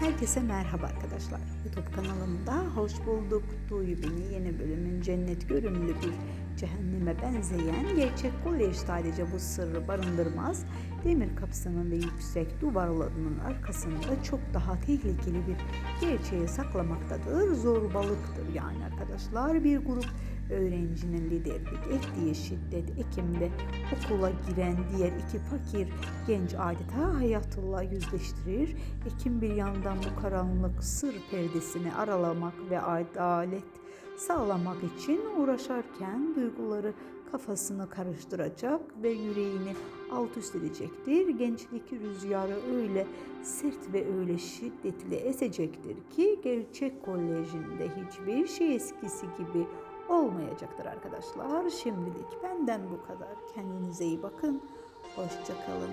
Herkese merhaba arkadaşlar. YouTube kanalımda hoş bulduk. Duyu Beni yeni bölümün cennet görünümlü bir cehenneme benzeyen gerçek kolej sadece bu sırrı barındırmaz. Demir kapısının ve yüksek duvarlarının arkasında çok daha tehlikeli bir gerçeği saklamaktadır. Zorbalıktır yani arkadaşlar. Bir grup öğrencinin liderlik ettiği şiddet Ekim'de okula giren diğer iki fakir genç adeta hayatıyla yüzleştirir. Ekim bir yandan bu karanlık sır perdesini aralamak ve adalet sağlamak için uğraşarken duyguları kafasını karıştıracak ve yüreğini alt üst edecektir. Gençlik rüzgarı öyle sert ve öyle şiddetli esecektir ki gerçek kolejinde hiçbir şey eskisi gibi olmayacaktır arkadaşlar. Şimdilik benden bu kadar. Kendinize iyi bakın. Hoşçakalın.